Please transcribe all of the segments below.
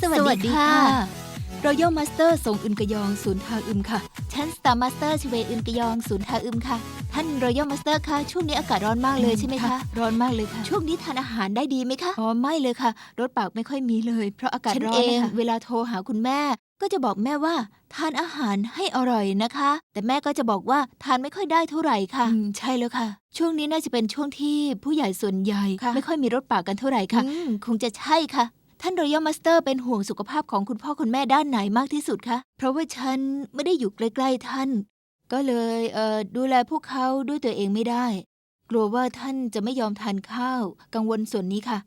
สวัสดีค่ะรอยัลมาสเตอร์ส่งอึนกยองศูนย์ทาอึมค่ะ ฉันสตาร์มาสเตอร์ชเวอึนกยองศูนย์ทาอึมค่ะ ท่านรอยัลมาสเตอร์คะช่วงนี้อากาศร้อนมากเลยใช่ไหมคะ ร้อนมากเลยค่ะ ช่วงนี้ทานอาหารได้ดีไหมคะ อ๋อไม่เลยค่ะรสปากไม่ค่อยมีเลย เพราะอากาศร้อนเองเวลาโทรหาคุณแม่ ก็จะบอกแม่ว่า ทานอาหารให้อร่อยนะคะ แต่แม่ก็จะบอกว่าทานไม่ค่อยได้เท่าไหร่ค่ะ ใช่แล้วค่ะ ช่วงนี้น่าจะเป็นช่วงที่ผู้ใหญ่ส่วนใหญ่ไม่ค่อยมีรสปากกันเท่าไหร่ค่ะ คงจะใช่ค่ะ ท่านรอยัลมาสเตอร์เป็นห่วงสุขภาพของคุณพ่อคุณแม่ด้านไหนมากที่สุดคะ เพราะว่าฉันไม่ได้อยู่ใกล้ๆท่าน ก็เลยเอ่อดูแลพวกเขาด้วยตัวเองไม่ได้ กลัวว่าท่านจะไม่ยอมทานข้าว กังวลส่วนนี้ค่ะ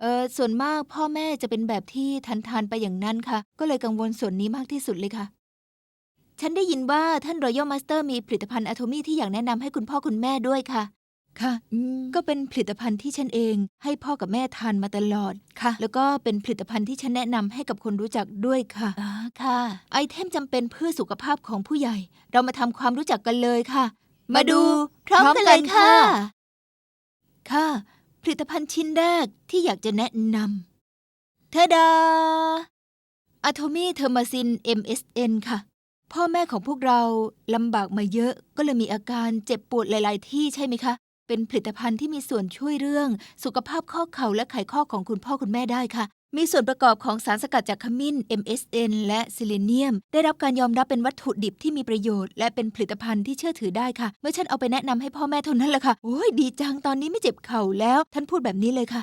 เออส่วนมากพ่อแม่จะเป็นแบบที่ทานทานไปอย่างนั้นค่ะ ก็เลยกังวลส่วนนี้มากที่สุดเลยค่ะ ฉันได้ยินว่าท่านรอยัลมาสเตอร์มีผลิตภัณฑ์อะโทมี่ที่อยากแนะนำให้คุณพ่อคุณแม่ด้วยค่ะ ค่ะก็เป็นผลิตภัณฑ์ที่ฉันเองให้พ่อกับแม่ทานมาตลอด ค่ะ แล้วก็เป็นผลิตภัณฑ์ที่ฉันแนะนำให้กับคนรู้จักด้วยค่ะ อ๋อ ค่ะ ไอเทมจำเป็นเพื่อสุขภาพของผู้ใหญ่ เรามาทำความรู้จักกันเลยค่ะ มาดูพร้อมกันเลยค่ะ ค่ะ ผลิตภัณฑ์ชิ้นแรกที่อยากจะแนะนำเทดาอะโทมี่เทอร์มาซิน MSN ค่ะ พ่อแม่ของพวกเราลำบากมาเยอะก็เลยมีอาการเจ็บปวดหลาย ๆ ที่ใช่ไหมคะ เป็นผลิตภัณฑ์ที่มีส่วนช่วยเรื่อง สุขภาพข้อเข่าและไขข้อของคุณพ่อคุณแม่ได้ค่ะ มีส่วนประกอบของสารสกัดจากขมิ้น MSN และซิลิเนียม ได้รับการยอมรับเป็นวัตถุดิบที่มีประโยชน์ และเป็นผลิตภัณฑ์ที่เชื่อถือได้ค่ะ เมื่อฉันเอาไปแนะนำให้พ่อแม่เท่านั้นแหละค่ะ โอ้ยดีจัง ตอนนี้ไม่เจ็บเข่าแล้ว ท่านพูดแบบนี้เลยค่ะ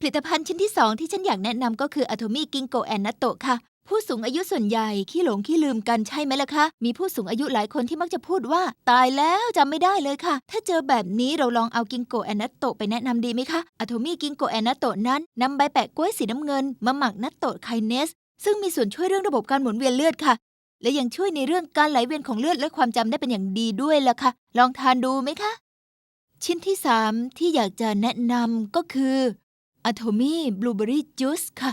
ผลิตภัณฑ์ชิ้นที่สองที่ฉันอยากแนะนำก็คืออะโทมี่กิงโกแอนนัตโตค่ะ ผู้สูงอายุส่วนใหญ่ขี้หลงขี้ลืมกันใช่ไหมล่ะคะ มีผู้สูงอายุหลายคนที่มักจะพูดว่า ตายแล้วจำไม่ได้เลยค่ะ ถ้าเจอแบบนี้เราลองเอากิงโกแอนนัตโตไปแนะนำดีไหมคะอะโทมี่กิงโกแอนนัตโตนั้นนำใบแปะกล้วยสีน้ำเงินมาหมักนัตโตไคเนส ซึ่งมีส่วนช่วยเรื่องระบบการหมุนเวียนเลือดค่ะ และยังช่วยในเรื่องการไหลเวียนของเลือดและความจำได้เป็นอย่างดีด้วยล่ะค่ะ ลองทานดูไหมคะ ชิ้นที่สามที่อยากจะแนะนำก็คืออะโทมี่บลูเบอรี่จูสค่ะ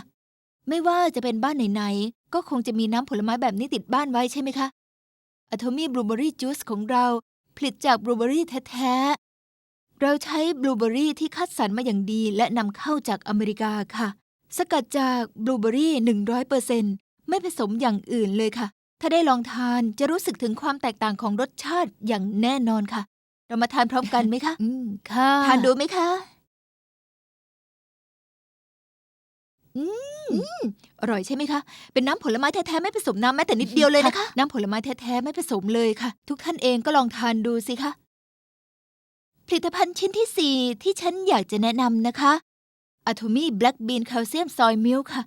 ไม่ว่าจะเป็นบ้านไหนๆ ก็คงจะมีน้ำผลไม้แบบนี้ติดบ้านไว้ใช่ไหมคะอะโทมี่บลูเบอรี่จูสของเราผลิตจากบลูเบอรี่แท้ๆ เราใช้บลูเบอรี่ที่คัดสรรมาอย่างดีและนำเข้าจากอเมริกาค่ะ สกัดจากบลูเบอรี่100%ไม่ผสมอย่างอื่นเลยค่ะ ถ้าได้ลองทานจะรู้สึกถึงความแตกต่างของรสชาติอย่างแน่นอนค่ะ เรามาทานพร้อมกันไหมคะ อืมค่ะ ทานดูไหมคะ อืมอร่อยใช่ไหมคะ เป็นน้ำผลไม้แท้ๆไม่ผสมน้ำแม้แต่นิดเดียวเลยนะคะ น้ำผลไม้แท้ๆไม่ผสมเลยค่ะ ทุกท่านเองก็ลองทานดูสิคะ ผลิตภัณฑ์ชิ้นที่ 4 ที่ฉันอยากจะแนะนำนะคะอะโทมี่แบล็กบีนแคลเซียมซอยมิลค่ะ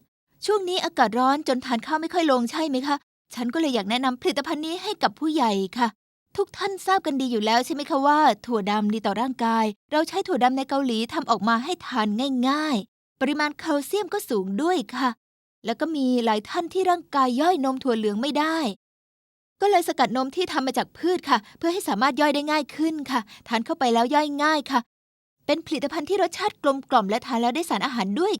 ช่วงนี้อากาศร้อนจนทานข้าวไม่ค่อยลงใช่ไหมคะ ฉันก็เลยอยากแนะนำผลิตภัณฑ์นี้ให้กับผู้ใหญ่ค่ะ ทุกท่านทราบกันดีอยู่แล้วใช่ไหมคะว่า ถั่วดำดีต่อร่างกาย เราใช้ถั่วดำในเกาหลีทำออกมาให้ทานง่ายๆ ปริมาณแคลเซียมก็สูงด้วยค่ะ แล้วก็มีหลายท่านที่ร่างกายย่อยนมถั่วเหลืองไม่ได้ ก็เลยสกัดนมที่ทำมาจากพืชค่ะ เพื่อให้สามารถย่อยได้ง่ายขึ้นค่ะ ทานเข้าไปแล้วย่อยง่ายค่ะ เป็นผลิตภัณฑ์ที่รสชาติกลมกล่อมและทานแล้วได้สารอาหารด้วย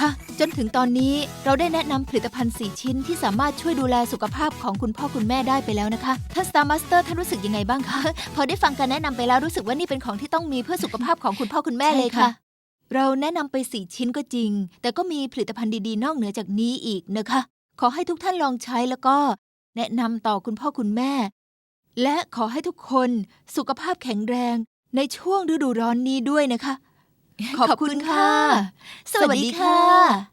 ค่ะ จนถึงตอนนี้เราได้แนะนำผลิตภัณฑ์ 4 ชิ้นที่สามารถช่วยดูแลสุขภาพของคุณพ่อคุณแม่ได้ไปแล้วนะคะ ท่าน Star Master ท่านรู้สึกยังไงบ้างคะ พอได้ฟังการแนะนำไปแล้วรู้สึกว่านี่เป็นของที่ต้องมีเพื่อสุขภาพของคุณพ่อคุณแม่เลยค่ะ เราแนะนำไป4ชิ้นก็จริง แต่ก็มีผลิตภัณฑ์ดีๆ นอกเหนือจากนี้อีกนะคะ ขอให้ทุกท่านลองใช้แล้วก็แนะนำต่อคุณพ่อคุณแม่ และขอให้ทุกคนสุขภาพแข็งแรงในช่วงฤดูร้อนนี้ด้วยนะคะ ขอบคุณค่ะ สวัสดีค่ะ